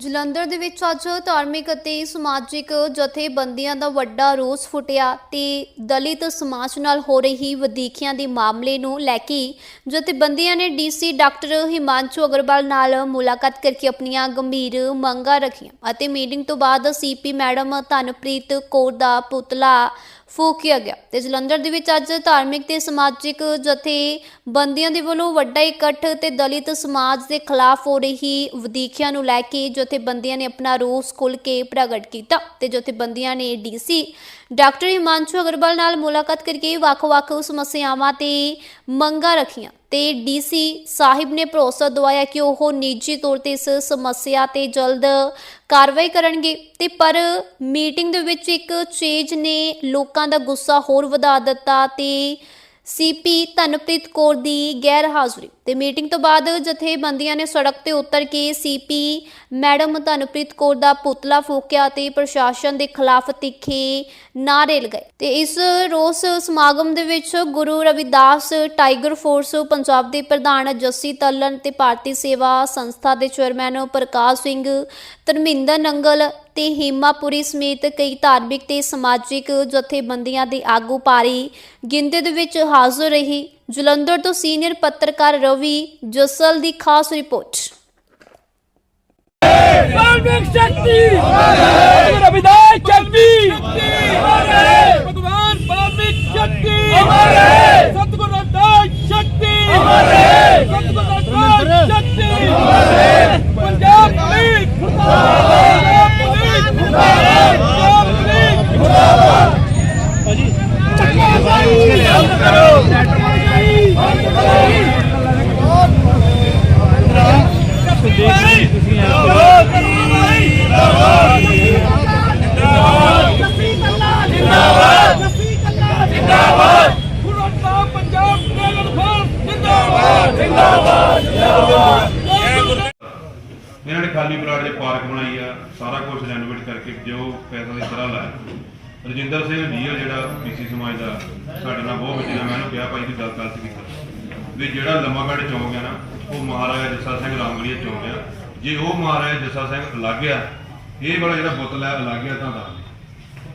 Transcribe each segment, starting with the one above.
ਜਲੰਧਰ ਦੇ ਵਿੱਚ ਅੱਜ ਧਾਰਮਿਕ ਅਤੇ ਸਮਾਜਿਕ ਜਥੇਬੰਦੀਆਂ ਦਾ ਵੱਡਾ ਰੋਸ ਫੁੱਟਿਆ ਤੇ ਦਲਿਤ ਸਮਾਜ ਨਾਲ ਹੋ ਰਹੀ ਵਧੀਕੀਆਂ ਦੇ ਮਾਮਲੇ ਨੂੰ ਲੈ ਕੇ ਜਥੇਬੰਦੀਆਂ ਨੇ ਡੀਸੀ ਡਾਕਟਰ ਹਿਮਾਂਸ਼ੂ ਅਗਰਵਾਲ ਨਾਲ ਮੁਲਾਕਾਤ ਕਰਕੇ ਆਪਣੀਆਂ ਗੰਭੀਰ ਮੰਗਾਂ ਰੱਖੀਆਂ ਅਤੇ ਮੀਟਿੰਗ ਤੋਂ ਬਾਅਦ ਸੀਪੀ ਮੈਡਮ ਧਨਪ੍ਰੀਤ ਕੌਰ ਦਾ ਪੁਤਲਾ ਫੂਕਿਆ ਗਿਆ। ਤੇ ਜਲੰਧਰ ਦੇ ਵਿੱਚ ਅੱਜ ਧਾਰਮਿਕ ਤੇ ਸਮਾਜਿਕ ਜਥੇਬੰਦੀਆਂ ਦੇ ਵੱਲੋਂ ਵੱਡਾ ਇਕੱਠ ਤੇ ਦਲਿਤ ਸਮਾਜ ਦੇ ਖਿਲਾਫ ਹੋ ਰਹੀ ਵਧੀਕੀਆਂ ਨੂੰ ਲੈ ਕੇ ਜਥੇਬੰਦੀਆਂ ਨੇ ਆਪਣਾ ਰੋਸ ਖੁੱਲ੍ਹ ਕੇ ਪ੍ਰਗਟ ਕੀਤਾ। ਤੇ ਜਥੇਬੰਦੀਆਂ ਨੇ ਡੀਸੀ ਡਾਕਟਰ ਹਿਮਾਂਸ਼ੂ ਅਗਰਵਾਲ ਨਾਲ ਮੁਲਾਕਾਤ ਕਰਕੇ ਵੱਖ-ਵੱਖ ਸਮੱਸਿਆਵਾਂ ਤੇ ਮੰਗਾਂ ਰੱਖੀਆਂ। ਤੇ ਡੀਸੀ ਸਾਹਿਬ ਨੇ ਭਰੋਸਾ ਦਵਾਇਆ ਕਿ ਉਹ ਨਿੱਜੀ ਤੌਰ ਤੇ ਇਸ ਸਮੱਸਿਆ ਤੇ ਜਲਦ ਕਾਰਵਾਈ ਕਰਨਗੇ। ਤੇ ਪਰ ਮੀਟਿੰਗ ਦੇ ਵਿੱਚ ਇੱਕ ਚੇਜ ਨੇ ਲੋਕਾਂ ਦਾ ਗੁੱਸਾ ਹੋਰ ਵਧਾ ਦਿੱਤਾ ਤੇ ਸੀਪੀ ਧਨਪ੍ਰੀਤ ਕੌਰ ਦੀ ਗੈਰ ਹਾਜ਼ਰੀ। ਤੇ ਮੀਟਿੰਗ ਤੋਂ ਬਾਅਦ ਜਥੇਬੰਦੀਆਂ ਨੇ ਸੜਕ ਤੇ ਉਤਰ ਕੇ ਸੀਪੀ ਮੈਡਮ ਧਨਪ੍ਰੀਤ ਕੌਰ ਦਾ ਪੁਤਲਾ ਫੂਕਿਆ ਤੇ ਪ੍ਰਸ਼ਾਸਨ ਦੇ ਖਿਲਾਫ ਤਿੱਖੇ ਨਾਅਰੇ ਲਗਾਏ। ਤੇ ਇਸ ਰੋਸ ਸਮਾਗਮ ਦੇ ਵਿੱਚ ਗੁਰੂ ਰਵਿਦਾਸ ਟਾਈਗਰ ਫੋਰਸ ਪੰਜਾਬ ਦੇ ਪ੍ਰਧਾਨ ਜੱਸੀ ਤੱਲਨ ਤੇ ਭਾਰਤੀ ਸੇਵਾ ਸੰਸਥਾ ਦੇ ਚੇਅਰਮੈਨ ਪ੍ਰਕਾਸ਼ ਸਿੰਘ, ਧਰਮਿੰਦਰ ਨੰਗਲ ਤੇ ਹੇਮਾਪੁਰੀ ਸਮੇਤ ਕਈ ਧਾਰਮਿਕ ਤੇ ਸਮਾਜਿਕ ਜਥੇਬੰਦੀਆਂ ਦੇ ਆਗੂ ਭਾਰੀ ਗਿਣਤੀ ਵਿੱਚ ਹਾਜ਼ਰ ਰਹੀ। ਜਲੰਧਰ ਤੋਂ ਸੀਨੀਅਰ ਪੱਤਰਕਾਰ ਰਵੀ ਜਸਲ ਦੀ ਖਾਸ ਰਿਪੋਰਟ। ਧਾਰਮਿਕ ਸ਼ਕਤੀ! ਅਮਰ ਵਿਦਾਇ ਚੱਲਦੀ ਅਮਰ ਭਗਵਾਨ ਸ਼ਕਤੀ! ਗੁਰੂ ਸਾਹਿਬ ਇਹਨਾਂ ਨੇ ਖਾਲੀ ਪਲਾਟ ਦੇ ਪਾਰਕ ਬਣਾਈ ਆ, ਸਾਰਾ ਕੁਝ ਰੈਨੋਵੇਟ ਕਰਕੇ ਜੋ ਪੈਸਾ ਦੀ ਤਰ੍ਹਾਂ ਲਾਇਆ। ਰਜਿੰਦਰ ਸਿੰਘ ਜੀ ਆ ਜਿਹੜਾ ਪੀਸੀ ਸਮਾਜ ਦਾ, ਸਾਡੇ ਨਾਲ ਬਹੁਤ ਵਧੀਆ ਮੈਂ ਉਹਨੂੰ ਕਿਹਾ ਭਾਈ ਦੀ ਗੱਲ ਕਰ ਸੀ ਵੀ ਜਿਹੜਾ ਲੰਮਾਗੜ੍ਹ ਚੌਂਕ ਆ ਨਾ, ਉਹ ਮਹਾਰਾਜਾ ਜੱਸਾ ਸਿੰਘ ਰਾਮਗੜੀਆ ਚੌਂਕ ਆ ਜੇ ਉਹ ਮਹਾਰਾਜਾ ਜੱਸਾ ਸਿੰਘ ਅਲੱਗ ਆ, ਇਹ ਵਾਲਾ ਜਿਹੜਾ ਬੁੱਤ ਲੈ ਅਲੱਗ ਆ, ਤਾਂ ਦਾ।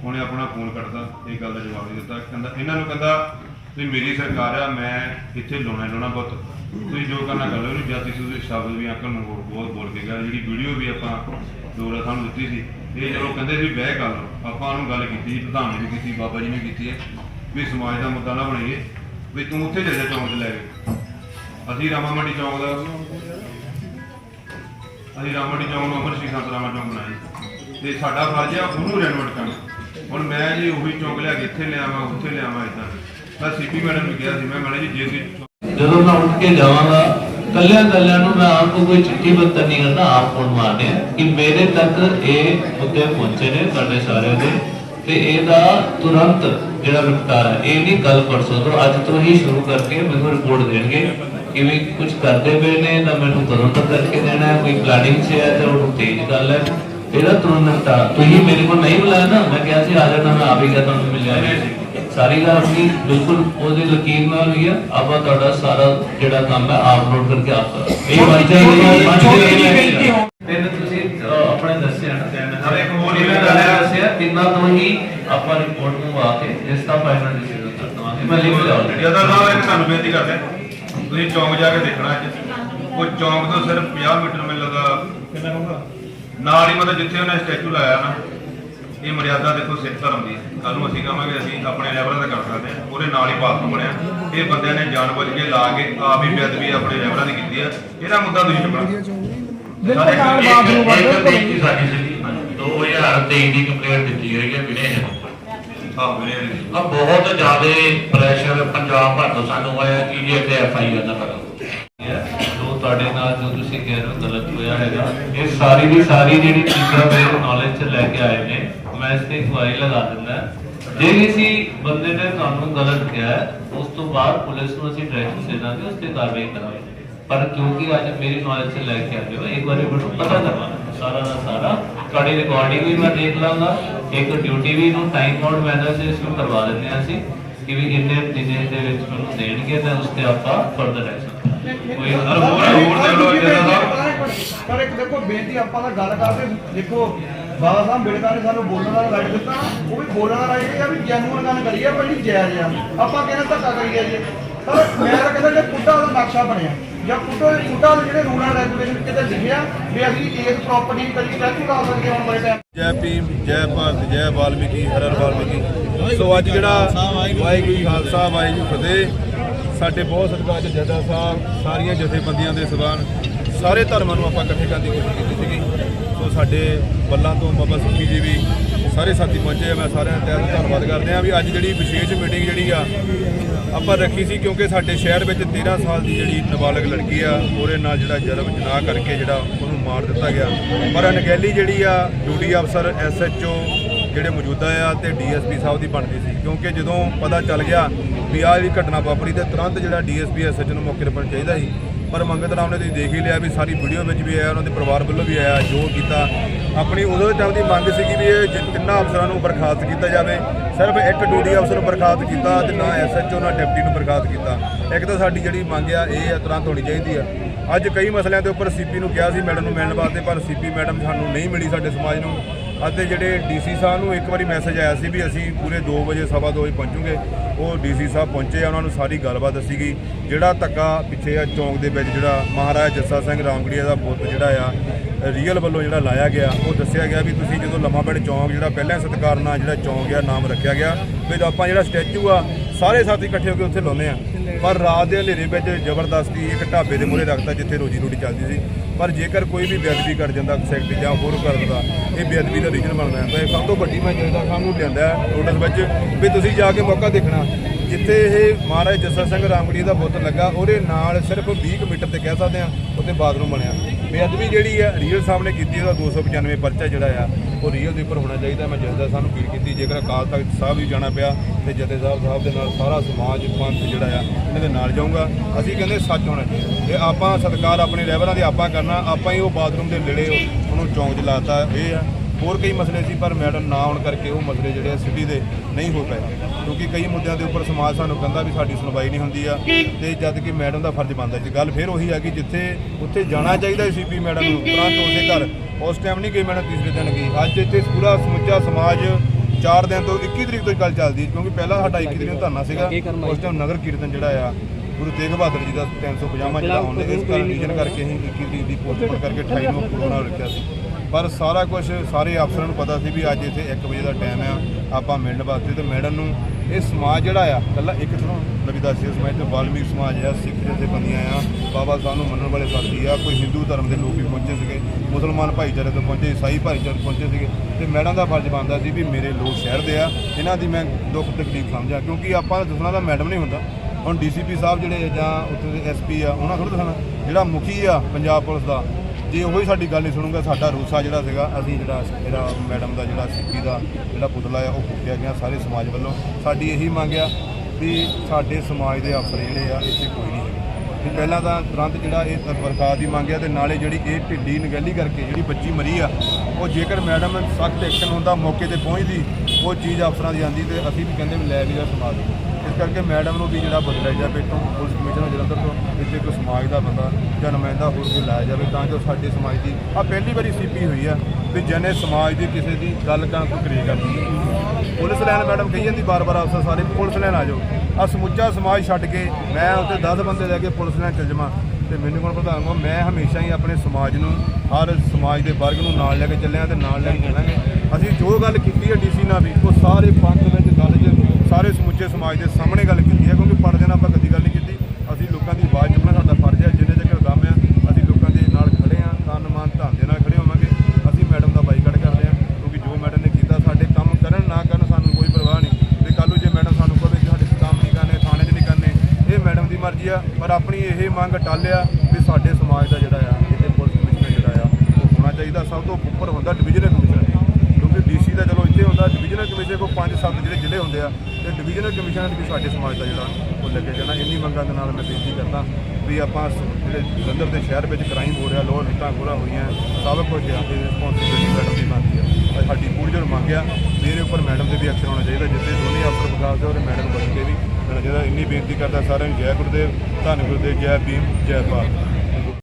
ਉਹਨੇ ਆਪਣਾ ਫੋਨ ਕੱਟਦਾ ਇਹ ਗੱਲ ਦਾ ਜਵਾਬ ਨਹੀਂ ਦਿੱਤਾ। ਕਹਿੰਦਾ, ਇਹਨਾਂ ਨੂੰ ਕਹਿੰਦਾ ਵੀ ਮੇਰੀ ਸਰਕਾਰ ਆ, ਮੈਂ ਇੱਥੇ ਲਾਉਣਾ ਹੀ ਬੁੱਤ। ਤੁਸੀਂ ਜੋ ਕਰਨਾ ਕਰ ਲਓ ਇਹਨੂੰ ਜਾਤੀ ਸੂਦੀ ਸ਼ਬਦ ਵੀ ਅੰਕਲ ਨੂੰ ਹੋਰ ਬਹੁਤ ਬੋਲ ਕੇ ਗਿਆ ਜਿਹੜੀ ਵੀਡੀਓ ਵੀ ਆਪਾਂ ਦੋਰਾ ਸਾਨੂੰ ਦਿੱਤੀ ਸੀ, ਇਹ ਜਦੋਂ ਕਹਿੰਦੇ ਸੀ, ਬਹਿ ਕਰ ਲਓ ਆਪਾਂ ਉਹਨੂੰ ਗੱਲ ਕੀਤੀ ਪ੍ਰਧਾਨ ਨੇ ਵੀ ਕੀਤੀ, ਬਾਬਾ ਜੀ ਨੇ ਕੀਤੀ ਹੈ, ਵੀ ਸਮਾਜ ਦਾ ਮੁੱਦਾ ਨਾ ਬਣਾਈਏ, ਵੀ ਤੂੰ ਉੱਥੇ ਚੱਲ ਜਾ ਚੌਂਕ 'ਚ ਲੈ ਕੇ ਅਸੀਂ ਰਾਮਾ ਚੌਂਕ ਦਾ। ਅਸੀਂ ਰਾਮਾ ਚੌਂਕ ਨੂੰ ਅਮਰ ਸਿੰਘ ਸੰਤ ਚੌਂਕ ਬਣਾਇਆ ਤੇ ਸਾਡਾ ਫਰਜ਼ ਆ ਉਹਨੂੰ ਰੈਨੋਵੇਟ ਕਰਨਾ। ਹੁਣ ਮੈਂ ਜੀ ਉਹੀ ਚੌਂਕ ਲਿਆ ਕੇ ਇੱਥੇ ਲਿਆਵਾਂ, ਉੱਥੇ ਲਿਆਵਾਂ ਇਦਾਂ ਮੈਂ ਸੀਪੀ ਮੈਡਮ ਨੂੰ ਕਿਹਾ ਸੀ, ਮੈਂ ਮੈਡਮ ਜੀ, ਜੇ ਤੁਸੀਂ ਜਦੋਂ ਮੈਂ ਉੱਠ ਕੇ ਜਾਵਾਂਗਾ, ਕੱਲਿਆਂ ਕੱਲਿਆਂ ਨੂੰ ਮੈਂ ਆਪ ਨੂੰ ਕੋਈ ਚਿੱਠੀ ਪੱਤਰ ਨਹੀਂ ਕਰਨਾ ਆਪ ਫੋਨ ਮਾਰਨੇ ਕਿ ਮੇਰੇ ਤੱਕ ਇਹ ਮੁੱਦੇ ਪਹੁੰਚੇ ਨੇ ਤੁਹਾਡੇ ਸਾਰਿਆਂ ਦੇ। ਤੇ ਇਹਦਾ ਤੁਰੰਤ ਜਿਹੜਾ ਨਿਪਟਾਰਾ ਹੈ ਇਹ ਨਹੀਂ ਕੱਲ ਪਰਸੋਂ ਤੋਂ ਅੱਜ ਤੋਂ ਹੀ ਸ਼ੁਰੂ ਕਰਕੇ ਮੈਨੂੰ ਰਿਪੋਰਟ ਦੇਣਗੇ ਕਿ ਵੀ ਕੁਝ ਕਰਦੇ ਪਏ ਨੇ ਤਾਂ ਮੈਨੂੰ ਤੁਰੰਤ ਕਰਕੇ ਦੇਣਾ ਹੈ। ਕੋਈ ਪਲਾਨਿੰਗ 'ਚ ਹੈ ਤਾਂ ਉਹਨੂੰ ਤੇਜ਼ ਕਰ ਲੈ। ਇਹਦਾ ਤੁਰੰਤ ਨਿਪਟਾਰਾ ਤੁਸੀਂ ਮੇਰੇ ਕੋਲ ਨਹੀਂ ਬੁਲਾਇਆ ਨਾ ਮੈਂ ਕਿਹਾ ਸੀ ਆ ਜਾਣਾ ਮੈਂ ਆ ਵੀ ਗਿਆ ਤੁਹਾਨੂੰ ਮਿਲ ਜਾਣਾ ਸਾਰੀ ਗੱਲ ਆਪਣੀ ਬਿਲਕੁਲ ਉਹਦੇ ਲਕੀਰ ਨਾਲ ਹੋਈ ਆ। ਆਪਾਂ ਤੁਹਾਡਾ ਸਾਰਾ ਜਿਹੜਾ ਕੰਮ ਹੈ ਆਪ ਨੋਟ ਕਰਕੇ ਆਪ ਕਰੋ ਇਹ ਵਾਜਾ ਹੀ ਤਿੰਨ ਤੁਸੀਂ ਆਪਣੇ ਦੱਸਿਆ ਨਾ ਹਰ ਇੱਕ ਹੋਰ ਗੱਲ ਗੱਲ ਦੱਸਿਆ ਤਿੰਨਾਂ ਤੋਂ ਹੀ ਆਪਾਂ ਰਿਪੋਰਟ ਮੰਗਵਾ ਕੇ ਇਸ ਦਾ ਫਾਈਨਲ ਡਿਸੀਜਨ ਕਰਵਾਵਾਂਗੇ ਮੈਂ ਲਿਖ ਲਿਆ ਆਲਰੇਡੀ ਸਾਹਿਬ ਇੱਕ ਤੁਹਾਨੂੰ ਬੇਨਤੀ ਕਰਦੇ ਹਾਂ। ਤੁਸੀਂ ਚੌਂਕ ਜਾ ਕੇ ਦੇਖਣਾ ਅੱਜ ਉਹ ਚੌਂਕ ਤੋਂ ਸਿਰਫ 50 ਮੀਟਰ ਮੈਨੂੰ ਲੱਗਾ। ਕਿੰਨਾ ਹੋਊਗਾ ਨਾਲ ਹੀ ਮਤਲਬ ਜਿੱਥੇ ਉਹਨੇ ਸਟੈਚੂ ਲਾਇਆ ਨਾ ਇਹ ਮਰਿਆਦਾ ਦੇਖੋ ਸਿੱਖ ਧਰਮ ਦੀ। ਕੱਲ ਨੂੰ ਅਸੀਂ ਕਹਾਂਗੇ ਅਸੀਂ ਆਪਣੇ ਲੈਵਲਾਂ ਦਾ ਕਰ ਸਕਦੇ ਹਾਂ। ਉਹਦੇ ਨਾਲ ਹੀ ਬਾਥਰੂਮ ਬਣਿਆ। ਇਹ ਬੰਦਿਆਂ ਨੇ ਜਾਣਬੁੱਝ ਕੇ ਲਾ ਕੇ ਆਪ ਹੀ ਬੇਅਦਬੀ ਆਪਣੇ ਲੈਵਲਾਂ ਦੀ ਕੀਤੀ ਆ। ਇਹਦਾ ਮੁੱਦਾ ਤੁਸੀਂ ਚੁੱਕਣਾ। ਸਾਡੀ ਸੀ 2023 ਦੀ ਕੰਪਲੇਂਟ ਦਿੱਤੀ ਹੋਈ ਹੈ ਨੇ। ਵੀਰੇ ਆ ਬਹੁਤ ਜ਼ਿਆਦਾ ਪ੍ਰੈਸ਼ਰ ਪੰਜਾਬ ਭਰ ਤੋਂ ਸਾਨੂੰ ਹੋਇਆ ਕਿ ਜੇ ਤੇ ਐਫ ਆਈ ਆਰ ਨਾ ਕਰੋ। ਜੋ ਤੁਹਾਡੇ ਨਾਲ ਜੋ ਤੁਸੀਂ ਕਹਿ ਰਹੇ ਹੋ ਗਲਤ ਹੋਇਆ ਹੈਗਾ ਇਹ ਸਾਰੀ ਦੀ ਸਾਰੀ ਜਿਹੜੀ ਚੀਜ਼ਾਂ ਮੇਰੇ ਨੌਲੇਜ 'ਚ ਲੈ ਕੇ ਆਏ ਨੇ ਮੈਂ ਇਸ ਤੇ ਇਨਕੁਆਇਰੀ ਲਗਾ ਦਿੰਦਾ। ਜੇ ਕਿਸੇ ਬੰਦੇ ਨੇ ਤੁਹਾਨੂੰ ਗਲਤ ਕਿਹਾ ਹੈ, ਉਸ ਤੋਂ ਬਾਅਦ ਪੁਲਿਸ ਨੂੰ ਅਸੀਂ ਡਾਇਰੈਕਸ਼ਨ ਦੇ ਦਾਂਗੇ ਉਸ ਤੇ ਕਾਰਵਾਈ ਕਰਾਂਗੇ। ਪਰ ਕਿਉਂਕਿ ਅੱਜ ਮੇਰੀ ਨੌਲੇਜ 'ਚ ਲੈ ਕੇ ਆਏ ਹੋ ਇੱਕ ਵਾਰੀ ਮੈਨੂੰ ਪਤਾ ਕਰਵਾਉਣਾ ਸਾਰਾ ਦਾ ਸਾਰਾ ਤੁਹਾਡੀ ਰਿਕਾਰਡਿੰਗ ਵੀ ਮੈਂ ਦੇਖ ਲਾਂਗਾ। ਇੱਕ ਡਿਊਟੀ ਵੀ ਨੂੰ ਟਾਈਮ ਆਊਟ ਮੈਨਰ 'ਚ ਇਸ ਨੂੰ ਕਰਵਾ ਦਿੰਦੇ ਹਾਂ ਅਸੀਂ ਕਿ ਵੀ ਇੰਨੇ ਦਿਨੇ ਦੇ ਵਿੱਚ ਮੈਨੂੰ ਦੇਣਗੇ ਤਾਂ ਉਸ ਤੇ ਆਪਾਂ ਫਰਦਰ ਐਕਸ਼ਨ ਕੋਈ ਹੋਰ ਹੋਰ ਦੇ ਲੋ ਸਾਹਿਬ ਪਰ ਇੱਕ ਦੇਖੋ ਬੇਨਤੀ ਆਪਾਂ ਤਾਂ ਗੱਲ ਕਰਦੇ ਦੇਖੋ ਬਾਬਾ ਸਾਹਿਬ ਅੰਬੇਡਕਰ ਨੇ ਸਾਨੂੰ ਬੋਲਣ ਦਾ ਰਾਈਟ ਦਿੱਤਾ। ਉਹ ਵੀ ਬੋਲਣ ਦਾ ਰਾਈਟ ਆ ਵੀ ਜੈਨੂਅਨ ਗੱਲ ਕਰੀਏ ਆਪਾਂ ਜਿਹੜੀ ਜਾਇਜ਼ ਆ। ਆਪਾਂ ਕਹਿੰਦੇ ਧੱਕਾ ਕਰੀਏ ਜੀ? ਪਰ ਮੈਂ ਤਾਂ ਕਹਿੰਦਾ ਜੇ ਪੁੱਡਾ ਦਾ ਨਕਸ਼ਾ ਬਣਿਆ। ਜਾਂ ਪੁੱਡਾ ਪੁੱਡਾ ਜਿਹੜੇ ਰੂਲ ਐਂਡ ਰੈਗੂਲੇਸ਼ਨ ਕਿਤੇ ਲਿਖਿਆ ਵੀ ਅਸੀਂ ਇਸ ਪ੍ਰਾਪਰਟੀ ਕਦੀ ਸਟੈਚੂ ਲਾ ਸਕਦੇ ਹਾਂ ਬੜੇ ਟਾਈਮ ਜੈ ਭੀਮ, ਜੈ ਭਾਰਤ, ਜੈ ਵਾਲਮੀਕੀ, ਹਰ ਹਰ ਵਾਲਮੀਕੀ। ਸੋ ਅੱਜ ਜਿਹੜਾ ਵਾਹਿਗੁਰੂ ਜੀ ਖਾਲਸਾ, ਵਾਹਿਗੁਰੂ ਫਤਿਹ। ਸਾਡੇ ਬਹੁਤ ਸਤਿਕਾਰਯੋਗ ਜੱਜਾ ਸਾਹਿਬ, ਸਾਰੀਆਂ ਜਥੇਬੰਦੀਆਂ ਦੇ ਸਵਾਨ ਸਾਰੇ ਧਰਮਾਂ ਨੂੰ ਆਪਾਂ ਇਕੱਠੇ ਕਰਨ ਦੀ ਕੋਸ਼ਿਸ਼ ਕੀਤੀ ਸੀਗੀ। ਸੋ ਸਾਡੇ ਬੱਲਾਂ ਤੋਂ ਬਾਬਾ ਸੁਖੀ ਜੀ ਵੀ ਸਾਰੇ ਸਾਥੀ ਪਹੁੰਚੇ ਆ। ਮੈਂ ਸਾਰਿਆਂ ਦਾ ਤਹਿ ਦਿਲੋਂ ਧੰਨਵਾਦ ਕਰਦੇ ਆ ਵੀ ਅੱਜ ਜਿਹੜੀ ਵਿਸ਼ੇਸ਼ ਮੀਟਿੰਗ ਜਿਹੜੀ ਆ, ਆਪਾਂ ਰੱਖੀ ਸੀ ਕਿਉਂਕਿ ਸਾਡੇ ਸ਼ਹਿਰ ਵਿੱਚ 13 ਸਾਲ ਦੀ ਜਿਹੜੀ ਨਾਬਾਲਗ ਲੜਕੀ ਆ, ਉਹਦੇ ਨਾਲ ਜਿਹੜਾ ਜਨਮ ਜਨਾਹ ਕਰਕੇ ਜਿਹੜਾ ਉਹਨੂੰ ਮਾਰ ਦਿੱਤਾ ਗਿਆ। ਪਰ ਅਣਗਹਿਲੀ ਜਿਹੜੀ ਆ, ਡਿਊਟੀ ਅਫਸਰ ਐਸਐਚਓ ਜਿਹੜੇ ਮੌਜੂਦਾ ਆ ਤੇ ਡੀਐਸਪੀ ਸਾਹਿਬ ਦੀ ਬਣਦੀ ਸੀ। ਕਿਉਂਕਿ ਜਦੋਂ ਪਤਾ ਚੱਲ ਗਿਆ ਵੀ ਆਹ ਜਿਹੜੀ ਘਟਨਾ ਵਾਪਰੀ ਤੇ ਤੁਰੰਤ ਜਿਹੜਾ ਡੀਐਸਪੀ ਐਸਐਚਓ ਨੂੰ ਮੌਕੇ ਤੇ ਪਹੁੰਚਣਾ ਚਾਹੀਦਾ ਸੀ ਪਰ ਮੰਗਤ ਰਾਮ ਨੇ ਤੁਸੀਂ ਦੇਖ ਹੀ ਲਿਆ ਵੀ ਸਾਰੀ ਵੀਡੀਓ ਵਿੱਚ ਵੀ ਆਇਆ, ਉਹਨਾਂ ਦੇ ਪਰਿਵਾਰ ਵੱਲੋਂ ਵੀ ਆਇਆ, ਜੋ ਕੀਤਾ। ਆਪਣੀ ਉਦੋਂ ਟਾਈਮ ਦੀ ਮੰਗ ਸੀਗੀ ਵੀ ਇਹ ਜਿ- ਤਿੰਨਾਂ ਅਫਸਰਾਂ ਨੂੰ ਬਰਖਾਸਤ ਕੀਤਾ ਜਾਵੇ। ਸਿਰਫ ਇੱਕ ਡਿਊਟੀ ਅਫਸਰ ਨੂੰ ਬਰਖਾਸਤ ਕੀਤਾ ਤੇ ਨਾ ਐਸਐਚਓ ਨਾ ਡਿਪਟੀ ਨੂੰ ਬਰਖਾਸਤ ਕੀਤਾ। ਇੱਕ ਤਾਂ ਸਾਡੀ ਜਿਹੜੀ ਮੰਗ ਆ, ਇਹ ਤੁਰੰਤ ਹੋਣੀ ਚਾਹੀਦੀ ਆ। ਅੱਜ ਕਈ ਮਸਲਿਆਂ ਦੇ ਉੱਪਰ ਸੀਪੀ ਨੂੰ ਕਿਹਾ ਸੀ, ਮੈਡਮ ਨੂੰ ਮਿਲਣ ਵਾਸਤੇ, ਪਰ ਸੀਪੀ ਮੈਡਮ ਸਾਨੂੰ ਨਹੀਂ ਮਿਲੀ ਸਾਡੇ ਸਮਾਜ ਨੂੰ। ਅਤੇ ਜਿਹੜੇ ਡੀਸੀ ਸਾਹਿਬ ਨੂੰ ਇੱਕ ਵਾਰੀ ਮੈਸੇਜ ਆਇਆ ਸੀ ਵੀ ਅਸੀਂ ਪੂਰੇ 2 ਵਜੇ, ਸਵਾ ਦੋ ਵਜੇ ਪਹੁੰਚੂਗੇ। ਉਹ ਡੀਸੀ ਸਾਹਿਬ ਪਹੁੰਚੇ ਆ, ਉਹਨਾਂ ਨੂੰ ਸਾਰੀ ਗੱਲਬਾਤ ਦੱਸੀ ਗਈ। ਜਿਹੜਾ ਧੱਕਾ ਪਿੱਛੇ ਆ ਚੌਂਕ ਦੇ ਵਿੱਚ ਜਿਹੜਾ ਮਹਾਰਾਜਾ ਜੱਸਾ ਸਿੰਘ ਰਾਮਗੜੀਆ ਦਾ ਬੁੱਤ ਜਿਹੜਾ ਆ ਰੀਅਲ ਵੱਲੋਂ ਜਿਹੜਾ ਲਾਇਆ ਗਿਆ, ਉਹ ਦੱਸਿਆ ਗਿਆ ਵੀ ਤੁਸੀਂ ਜਦੋਂ ਲੰਮਾ ਪਿੰਡ ਚੌਂਕ ਜਿਹੜਾ ਪਹਿਲਾਂ ਸਤਿਕਾਰ ਨਾਲ ਜਿਹੜਾ ਚੌਂਕ ਆ, ਨਾਮ ਰੱਖਿਆ ਗਿਆ, ਵੀ ਆਪਾਂ ਜਿਹੜਾ ਸਟੈਚੂ ਆ, ਸਾਰੇ ਸਾਥੀ ਇਕੱਠੇ ਹੋ ਕੇ ਉੱਥੇ ਲਾਉਂਦੇ ਆ। ਪਰ ਰਾਤ ਦੇ ਹਨੇਰੇ ਵਿੱਚ ਜ਼ਬਰਦਸਤੀ ਇੱਕ ਢਾਬੇ ਦੇ ਮੂਹਰੇ ਰੱਖਤਾ ਜਿੱਥੇ ਰੋਜੀ ਰੋਟੀ ਚੱਲਦੀ ਸੀ। ਪਰ ਜੇਕਰ ਕੋਈ ਵੀ ਬੇਅਦਬੀ ਕਰ ਜਾਂਦਾ ਸੈਕਟਰੀ ਜਾਂ ਹੋਰ ਕਰ ਦਿੰਦਾ, ਇਹ ਬੇਅਦਬੀ ਦਾ ਰੀਜਨ ਬਣਦਾ ਹੈ। ਇਹ ਸਭ ਤੋਂ ਵੱਡੀ ਮੈਂ ਜਿਹੜਾ ਸਾਹਿਬ ਨੂੰ ਲਿਆਂਦਾ ਨੋਟਿਸ ਵਿੱਚ ਵੀ ਤੁਸੀਂ ਜਾ ਕੇ ਮੌਕਾ ਦੇਖਣਾ। ਜਿੱਥੇ ਇਹ ਮਹਾਰਾਜ ਜੱਸਾ ਸਿੰਘ ਰਾਮਗੜੀ ਦਾ ਬੁੱਤ ਲੱਗਾ, ਉਹਦੇ ਨਾਲ ਸਿਰਫ 20 ਕੁ ਮੀਟਰ ਤੇ ਕਹਿ ਸਕਦੇ ਆ ਉੱਥੇ ਬਾਥਰੂਮ ਬਣਿਆ। ਬੇਅਦਬੀ ਜਿਹੜੀ ਆ ਰੀਅਲ ਸਾਹਿਬ ਨੇ ਕੀਤੀ ਉਹਦਾ 295 ਪਰਚਾ ਜਿਹੜਾ ਆ ਉਹ ਰੀਅਲ ਦੇ ਉੱਪਰ ਹੋਣਾ ਚਾਹੀਦਾ, ਮੈਂ ਜੱਦਾ ਸਾਹਿਬ ਨੂੰ ਅਪੀਲ ਕੀਤੀ, ਜੇਕਰ ਅਕਾਲ ਤਖਤ ਸਾਹਿਬ ਵੀ ਜਾਣਾ ਪਿਆ, ਤੇ ਜੱਦੇ ਸਾਹਿਬ ਸਾਹਿਬ ਦੇ ਨਾਲ ਸਾਰਾ ਸਮਾਜ ਪੰਥ ਜਿਹੜਾ ਆ, ਇਹਨਾਂ ਦੇ ਨਾਲ ਜਾਊਗਾ। ਅਸੀਂ ਕਹਿੰਦੇ ਸੱਚ ਹੋਣਾ ਚਾਹੀਦਾ। ਤੇ ਆਪਾਂ ਸਤਿਕਾਰ ਆਪਣੇ ਲੈਵਲਾਂ ਦੇ ਆਪਾਂ ਕਰਨਾ, ਆਪਾਂ ਹੀ ਉਹ ਬਾਥਰੂਮ ਦੇ ਨੇੜੇ ਉਹਨੂੰ ਚੌਂਕ ਜਲਾਤਾ ਇਹ ਆ। ਹੋਰ ਕਈ ਮਸਲੇ ਸੀ, ਪਰ ਮੈਡਮ ਨਾ ਆਉਣ ਕਰਕੇ ਉਹ ਮਸਲੇ ਜਿਹੜੇ ਆ ਸਿਟੀ ਦੇ ਨਹੀਂ ਹੋ ਪਏ। ਕਿਉਂਕਿ ਕਈ ਮੁੱਦਿਆਂ ਦੇ ਉੱਪਰ ਸਮਾਜ ਸਾਨੂੰ ਕਹਿੰਦਾ ਵੀ ਸਾਡੀ ਸੁਣਵਾਈ ਨਹੀਂ ਹੁੰਦੀ ਆ। ਤੇ ਜਦ ਕਿ ਮੈਡਮ ਦਾ ਫਰਜ਼ ਬਣਦਾ ਜੀ ਗੱਲ ਫਿਰ ਉਹੀ ਆ ਕਿ ਜਿੱਥੇ ਉੱਥੇ ਜਾਣਾ ਚਾਹੀਦਾ ਸੀ ਸੀਪੀ ਮੈਡਮ ਨੂੰ ਤੁਰੰਤ ਉਸੇ ਘਰ। ਉਸ ਟਾਈਮ ਨਹੀਂ ਗਈ ਮੈਡਮ ਤੀਸਰੇ ਦਿਨ ਗਈ। ਅੱਜ ਇੱਥੇ ਪੂਰਾ ਸਮੁੱਚਾ ਸਮਾਜ 4 ਦਿਨ ਤੋਂ 21 ਤਰੀਕ ਤੋਂ ਹੀ ਗੱਲ ਚੱਲਦੀ ਕਿਉਂਕਿ ਪਹਿਲਾਂ ਸਾਡਾ 21 ਤਰੀਕ ਨੂੰ ਧਰਨਾ ਸੀਗਾ। ਉਸ ਟਾਈਮ ਨਗਰ ਕੀਰਤਨ ਜਿਹੜਾ ਆ ਗੁਰੂ ਤੇਗ ਬਹਾਦਰ ਜੀ ਦਾ 350ਵਾਂ ਜਿਹੜਾ ਹੁੰਦੇ ਇਸ ਕਾਰਨ ਰੀਜਨ ਕਰਕੇ ਅਸੀਂ 21 ਤਰੀਕ ਦੀ ਪੋਸਟਪੋਨ ਕਰਕੇ 28 ਨੂੰ ਕਰੋਨਾ ਰੱਖਿਆ ਸੀ। ਪਰ ਸਾਰਾ ਕੁਝ ਸਾਰੇ ਅਫਸਰਾਂ ਨੂੰ ਪਤਾ ਸੀ ਵੀ ਅੱਜ ਇੱਥੇ 1 ਵਜੇ ਦਾ ਟਾਈਮ ਆ, ਆਪਾਂ ਮਿਲਣ ਵਾਸਤੇ ਤੇ ਮੈਡਮ ਨੂੰ ਇਹ ਸਮਾਜ ਜਿਹੜਾ ਆ ਕੱਲਾ ਇੱਕ ਥੋੜਾ ਰਵਿਦਾਸੀ ਸਮਾਜ ਤੇ ਵਾਲਮੀਕ ਸਮਾਜ ਆ, ਸਿੱਖ ਜਥੇਬੰਦੀਆਂ ਆ, ਬਾਬਾ ਸਾਹਿਬ ਨੂੰ ਮੰਨਣ ਵਾਲੇ ਸਾਥੀ ਆ, ਕੋਈ ਹਿੰਦੂ ਧਰਮ ਦੇ ਲੋਕ ਵੀ ਪਹੁੰਚੇ ਸੀਗੇ, ਮੁਸਲਮਾਨ ਭਾਈਚਾਰੇ ਤੋਂ ਪਹੁੰਚੇ, ਈਸਾਈ ਭਾਈਚਾਰੇ ਤੋਂ ਪਹੁੰਚੇ ਸੀਗੇ ਤੇ ਮੈਡਮ ਦਾ ਫਰਜ਼ ਬਣਦਾ ਸੀ ਵੀ ਮੇਰੇ ਲੋਕ ਸ਼ਹਿਰ ਦੇ ਆ, ਇਹਨਾਂ ਦੀ ਮੈਂ ਦੁੱਖ ਤਕਲੀਫ ਸਮਝਾਂ, ਕਿਉਂਕਿ ਆਪਾਂ ਦੱਸਣਾ ਤਾਂ ਮੈਡਮ ਨਹੀਂ ਹੁੰਦਾ। ਹੁਣ ਡੀਸੀਪੀ ਸਾਹਿਬ ਜਿਹੜੇ ਜਾਂ ਉੱਥੇ ਦੇ ਐਸਪੀ ਆ, ਉਹਨਾਂ ਥੋੜ੍ਹਾ ਦੱਸਣਾ, ਜਿਹੜਾ ਮੁਖੀ ਆ ਪੰਜਾਬ ਪੁਲਿਸ ਦਾ ਜੇ ਉਹੀ ਸਾਡੀ ਗੱਲ ਨਹੀਂ ਸੁਣੂਗਾ, ਸਾਡਾ ਰੂਸਾ ਜਿਹੜਾ ਸੀਗਾ, ਅਸੀਂ ਜਿਹੜਾ ਜਿਹੜਾ ਮੈਡਮ ਦਾ, ਜਿਹੜਾ ਸਿੱਖੀ ਦਾ, ਜਿਹੜਾ ਪੁਤਲਾ ਆ, ਉਹ ਫੂਕਿਆ ਗਿਆ ਸਾਰੇ ਸਮਾਜ ਵੱਲੋਂ। ਸਾਡੀ ਇਹੀ ਮੰਗ ਆ ਵੀ ਸਾਡੇ ਸਮਾਜ ਦੇ ਅਫਸਰ ਜਿਹੜੇ ਆ, ਇੱਥੇ ਕੋਈ ਨਹੀਂ ਹੈਗੇ। ਵੀ ਪਹਿਲਾਂ ਤਾਂ ਤੁਰੰਤ ਜਿਹੜਾ ਇਹ ਬਰਖਾਸਤ ਦੀ ਮੰਗ ਆ ਤੇ ਨਾਲੇ ਜਿਹੜੀ ਇਹ ਢਿੱਡੀ ਨਗੈਲੀ ਕਰਕੇ ਜਿਹੜੀ ਬੱਚੀ ਮਰੀ ਆ, ਉਹ ਜੇਕਰ ਮੈਡਮ ਸਖਤ ਐਕਸ਼ਨ ਹੁੰਦਾ, ਮੌਕੇ ਤੇ ਪਹੁੰਚਦੀ, ਉਹ ਚੀਜ਼ ਅਫਸਰਾਂ ਦੀ ਆਂਦੀ ਤੇ ਅਸੀਂ ਵੀ ਕਹਿੰਦੇ ਵੀ ਲੈ ਵੀ ਦਾ ਸਮਾਜ ਕਰਕੇ ਮੈਡਮ ਨੂੰ ਵੀ ਜਿਹੜਾ ਬਦਲਿਆ ਜਾਵੇ ਤੋਂ ਪੁਲਿਸ ਕਮਿਸ਼ਨਰ ਜਲੰਧਰ ਤੋਂ, ਇੱਥੇ ਕੋਈ ਸਮਾਜ ਦਾ ਬੰਦਾ, ਜਾਂ ਨੁਮਾਇੰਦਾ ਹੋਰ ਕੋਈ ਲਾਇਆ ਜਾਵੇ, ਤਾਂ ਜੋ ਸਾਡੇ ਸਮਾਜ ਦੀ ਆ ਪਹਿਲੀ ਵਾਰੀ ਸੀਪੀ ਹੋਈ ਆ, ਵੀ ਜਨੇ ਸਮਾਜ ਦੀ ਕਿਸੇ ਦੀ ਗੱਲ ਕਾਂ ਕੋਈ ਕਰੀ ਕਰਦੀ ਪੁਲਿਸ ਲੈਣ ਮੈਡਮ ਕਹੀ ਜਾਂਦੀ ਬਾਰ-ਬਾਰ ਅਫਸਰ ਸਾਰੇ ਪੁਲਿਸ ਲੈਣ ਆ ਜਾਓ। ਆ ਸਮੁੱਚਾ ਸਮਾਜ ਛੱਡ ਕੇ ਮੈਂ ਉੱਥੇ 10 ਬੰਦੇ ਲੈ ਕੇ ਪੁਲਿਸ ਲੈਣ ਚੱਲ ਜਾਵਾਂ, ਤੇ ਮੈਨੂੰ ਕੋਲ ਪ੍ਰਧਾਨ ਮੈਂ ਹਮੇਸ਼ਾ ਹੀ ਆਪਣੇ ਸਮਾਜ ਨੂੰ, ਹਰ ਸਮਾਜ ਦੇ ਵਰਗ ਨੂੰ ਨਾਲ ਲੈ ਕੇ ਚੱਲਿਆ ਤੇ ਨਾਲ ਲੈ ਕੇ ਚੱਲਾਂਗੇ। ਅਸੀਂ ਜੋ ਗੱਲ ਕੀਤੀ ਹੈ ਡੀਸੀ ਨਾਲ ਵੀ, ਉਹ ਸਾਰੇ ਪੰਥ ਵਿੱਚ ਗੱਲ ਜੇ ਸਾਰੇ ਸਮੁੱਚੇ ਸਮਾਜ ਦੇ ਸਾਹਮਣੇ ਗੱਲ ਕੀਤੀ ਹੈ, ਕਿਉਂਕਿ ਪਰਦੇ ਨਾਲ ਆਪਾਂ ਕਦੀ ਗੱਲ ਨਹੀਂ ਕੀਤੀ। ਅਸੀਂ ਲੋਕਾਂ ਦੀ ਆਵਾਜ਼ ਚੁੱਕਣਾ ਸਾਡਾ ਫਰਜ਼ ਹੈ, ਜਿੰਨੇ ਤੱਕ ਦਮ ਆ ਅਸੀਂ ਲੋਕਾਂ ਦੇ ਨਾਲ ਖੜੇ ਹਾਂ, ਤਨ ਮਨ ਧਨ ਦੇ ਨਾਲ ਖੜੇ ਹੋਵਾਂਗੇ। ਅਸੀਂ ਮੈਡਮ ਦਾ ਬਾਈਕਾਟ ਕਰਦੇ ਹਾਂ, ਕਿਉਂਕਿ ਜੋ ਮੈਡਮ ਨੇ ਕੀਤਾ, ਸਾਡੇ ਕੰਮ ਕਰਨ ਨਾ ਕਰਨ ਸਾਨੂੰ ਕੋਈ ਪਰਵਾਹ ਨਹੀਂ। ਤੇ ਕੱਲ੍ਹ ਨੂੰ ਜੇ ਮੈਡਮ ਸਾਨੂੰ ਕਹੇ ਕਿ ਸਾਡੇ ਕੰਮ ਨਹੀਂ ਕਰਨੇ, ਥਾਣੇ 'ਚ ਨਹੀਂ ਕਰਨੇ, ਇਹ ਮੈਡਮ ਦੀ ਮਰਜ਼ੀ ਆ, ਪਰ ਆਪਣੀ ਇਹ ਮੰਗ ਟਾਲਿਆ ਵੀ ਸਾਡੇ ਸਮਾਜ ਦਾ ਜਿਹੜਾ ਆ ਇੱਥੇ ਪੁਲਿਸ ਕਮਿਸ਼ਨਰ ਜਿਹੜਾ ਆ, ਉਹ ਹੋਣਾ ਚਾਹੀਦਾ। ਸਭ ਤੋਂ ਉੱਪਰ ਹੁੰਦਾ ਡਿਵੀਜ਼ਨਲ ਕਮਿਸ਼ਨਰ ਕਿਉਂਕਿ ਡੀਸੀ ਦਾ ਚਲੋ ਇੱਥੇ ਹੁੰਦਾ ਡਿਵੀਜ਼ਨਲ ਕਮਿਸ਼ਨ ਕੋਲ ਪੰਜ ਸੱਤ ਜਿਹੜੇ ਜ਼ਿਲ੍ਹੇ ਹੁੰਦੇ ਆ, ਤੇ ਡਿਵੀਜ਼ਨਲ ਕਮਿਸ਼ਨਰ ਵੀ ਸਾਡੇ ਸਮਾਜ ਦਾ ਜਿਹੜਾ ਉਹ ਲੱਗੇ ਜਾਣਾ। ਇੰਨੀ ਮੰਗਾਂ ਦੇ ਨਾਲ ਮੈਂ ਬੇਨਤੀ ਕਰਦਾ ਵੀ ਆਪਾਂ ਜਿਹੜੇ ਜਲੰਧਰ ਦੇ ਸ਼ਹਿਰ ਵਿੱਚ ਕ੍ਰਾਈਮ ਹੋ ਰਿਹਾ ਲੋਹ ਲੁੱਟਾਂ ਖੋਹਾਂ ਹੋਈਆਂ, ਸਭ ਕੁਝ ਆ, ਤੇ ਰਿਸਪੌਂਸਿਬਿਲਿਟੀ ਮੈਡਮ ਦੀ ਬਣਦੀ ਆ। ਸਾਡੀ ਪੂਰੀ ਜਰ ਮੰਗ ਆ, ਮੇਰੇ ਉੱਪਰ ਮੈਡਮ ਦੇ ਵੀ ਐਕਸ਼ਨ ਹੋਣਾ ਚਾਹੀਦਾ, ਜਿੱਥੇ ਦੋਨੇ ਅਫਸਰ ਵਿਕਾਸ ਦੇ ਉਹਦੇ ਮੈਡਮ ਬਣ ਕੇ ਵੀ ਹੋਣਾ ਚਾਹੀਦਾ ਇੰਨੀ ਬੇਨਤੀ ਕਰਦਾ ਸਾਰਿਆਂ ਨੂੰ, ਜੈ ਗੁਰਦੇਵ, ਧੰਨ ਗੁਰਦੇਵ, ਜੈ ਭੀਮ, ਜੈ ਭਾਰਤ।